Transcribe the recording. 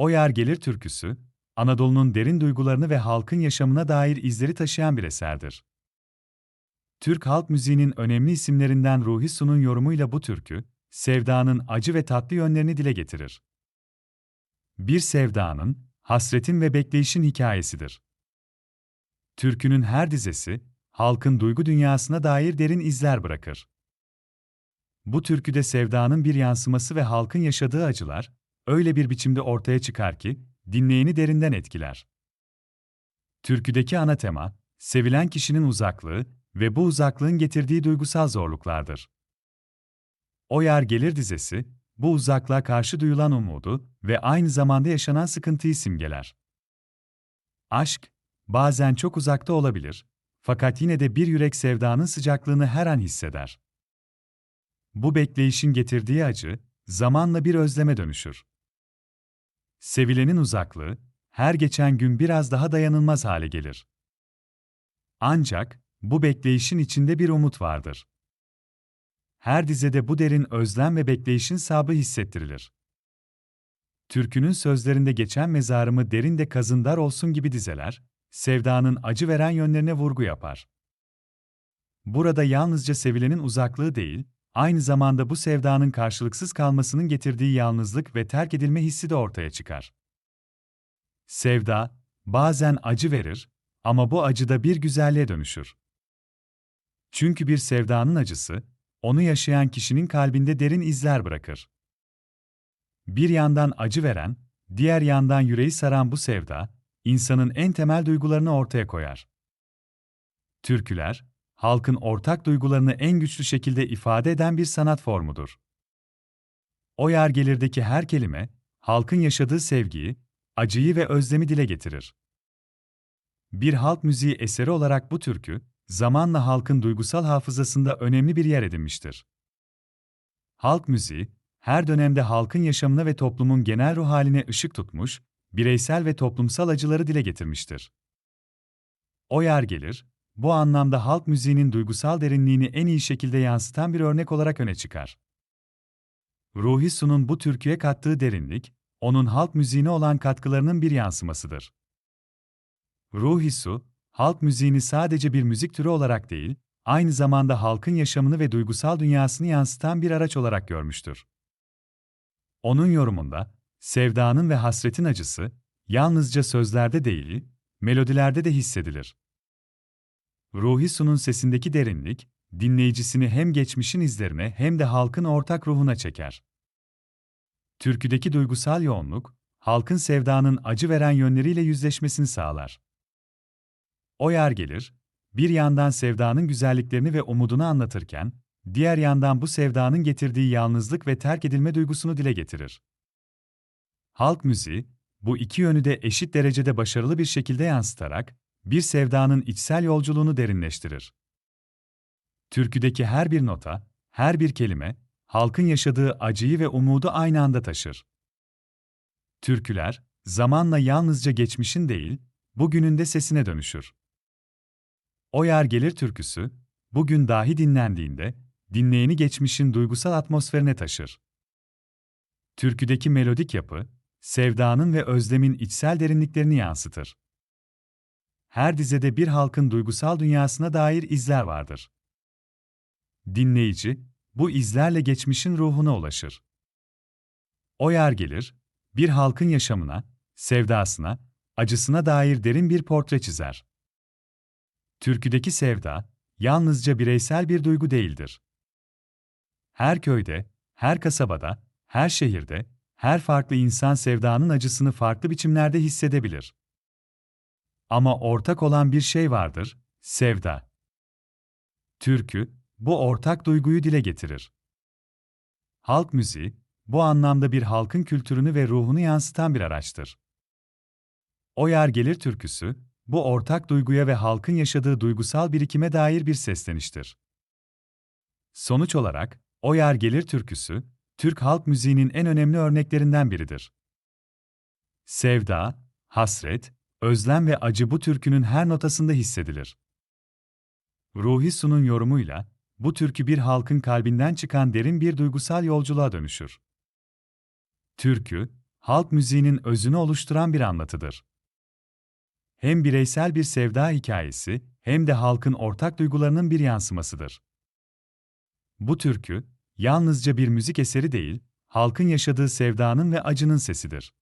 O Yer Gelir türküsü, Anadolu'nun derin duygularını ve halkın yaşamına dair izleri taşıyan bir eserdir. Türk halk müziğinin önemli isimlerinden Ruhi Su'nun yorumuyla bu türkü, sevdanın acı ve tatlı yönlerini dile getirir. Bir sevdanın, hasretin ve bekleyişin hikayesidir. Türkünün her dizesi, halkın duygu dünyasına dair derin izler bırakır. Bu türküde sevdanın bir yansıması ve halkın yaşadığı acılar, öyle bir biçimde ortaya çıkar ki, dinleyeni derinden etkiler. Türküdeki ana tema, sevilen kişinin uzaklığı ve bu uzaklığın getirdiği duygusal zorluklardır. O Yer Gelir dizesi, bu uzaklığa karşı duyulan umudu ve aynı zamanda yaşanan sıkıntıyı simgeler. Aşk, bazen çok uzakta olabilir, fakat yine de bir yürek sevdanın sıcaklığını her an hisseder. Bu bekleyişin getirdiği acı, zamanla bir özleme dönüşür. Sevilenin uzaklığı, her geçen gün biraz daha dayanılmaz hale gelir. Ancak, bu bekleyişin içinde bir umut vardır. Her dizede bu derin özlem ve bekleyişin sabı hissettirilir. Türkünün sözlerinde geçen mezarımı derinde kazındar olsun gibi dizeler, sevdanın acı veren yönlerine vurgu yapar. Burada yalnızca sevilenin uzaklığı değil, aynı zamanda bu sevdanın karşılıksız kalmasının getirdiği yalnızlık ve terk edilme hissi de ortaya çıkar. Sevda, bazen acı verir ama bu acı da bir güzelliğe dönüşür. Çünkü bir sevdanın acısı, onu yaşayan kişinin kalbinde derin izler bırakır. Bir yandan acı veren, diğer yandan yüreği saran bu sevda, insanın en temel duygularını ortaya koyar. Türküler, halkın ortak duygularını en güçlü şekilde ifade eden bir sanat formudur. O yer gelirdeki her kelime, halkın yaşadığı sevgiyi, acıyı ve özlemi dile getirir. Bir halk müziği eseri olarak bu türkü, zamanla halkın duygusal hafızasında önemli bir yer edinmiştir. Halk müziği, her dönemde halkın yaşamına ve toplumun genel ruh haline ışık tutmuş, bireysel ve toplumsal acıları dile getirmiştir. O yer gelir, bu anlamda halk müziğinin duygusal derinliğini en iyi şekilde yansıtan bir örnek olarak öne çıkar. Ruhi Su'nun bu türküye kattığı derinlik, onun halk müziğine olan katkılarının bir yansımasıdır. Ruhi Su, halk müziğini sadece bir müzik türü olarak değil, aynı zamanda halkın yaşamını ve duygusal dünyasını yansıtan bir araç olarak görmüştür. Onun yorumunda, sevdanın ve hasretin acısı, yalnızca sözlerde değil, melodilerde de hissedilir. Ruhi Su'nun sesindeki derinlik, dinleyicisini hem geçmişin izlerine hem de halkın ortak ruhuna çeker. Türküdeki duygusal yoğunluk, halkın sevdanın acı veren yönleriyle yüzleşmesini sağlar. O yer gelir, bir yandan sevdanın güzelliklerini ve umudunu anlatırken, diğer yandan bu sevdanın getirdiği yalnızlık ve terk edilme duygusunu dile getirir. Halk müziği, bu iki yönü de eşit derecede başarılı bir şekilde yansıtarak, bir sevdanın içsel yolculuğunu derinleştirir. Türküdeki her bir nota, her bir kelime, halkın yaşadığı acıyı ve umudu aynı anda taşır. Türküler, zamanla yalnızca geçmişin değil, bugünün de sesine dönüşür. O Yer Gelir türküsü, bugün dahi dinlendiğinde, dinleyeni geçmişin duygusal atmosferine taşır. Türküdeki melodik yapı, sevdanın ve özlemin içsel derinliklerini yansıtır. Her dizede bir halkın duygusal dünyasına dair izler vardır. Dinleyici, bu izlerle geçmişin ruhuna ulaşır. O yer gelir, bir halkın yaşamına, sevdasına, acısına dair derin bir portre çizer. Türküdeki sevda, yalnızca bireysel bir duygu değildir. Her köyde, her kasabada, her şehirde, her farklı insan sevdanın acısını farklı biçimlerde hissedebilir. Ama ortak olan bir şey vardır, sevda. Türkü, bu ortak duyguyu dile getirir. Halk müziği, bu anlamda bir halkın kültürünü ve ruhunu yansıtan bir araçtır. O yer gelir türküsü, bu ortak duyguya ve halkın yaşadığı duygusal birikime dair bir sesleniştir. Sonuç olarak, O Yer Gelir türküsü, Türk halk müziğinin en önemli örneklerinden biridir. Sevda, hasret, özlem ve acı bu türkünün her notasında hissedilir. Ruhi Su'nun yorumuyla, bu türkü bir halkın kalbinden çıkan derin bir duygusal yolculuğa dönüşür. Türkü, halk müziğinin özünü oluşturan bir anlatıdır. Hem bireysel bir sevda hikayesi, hem de halkın ortak duygularının bir yansımasıdır. Bu türkü, yalnızca bir müzik eseri değil, halkın yaşadığı sevdanın ve acının sesidir.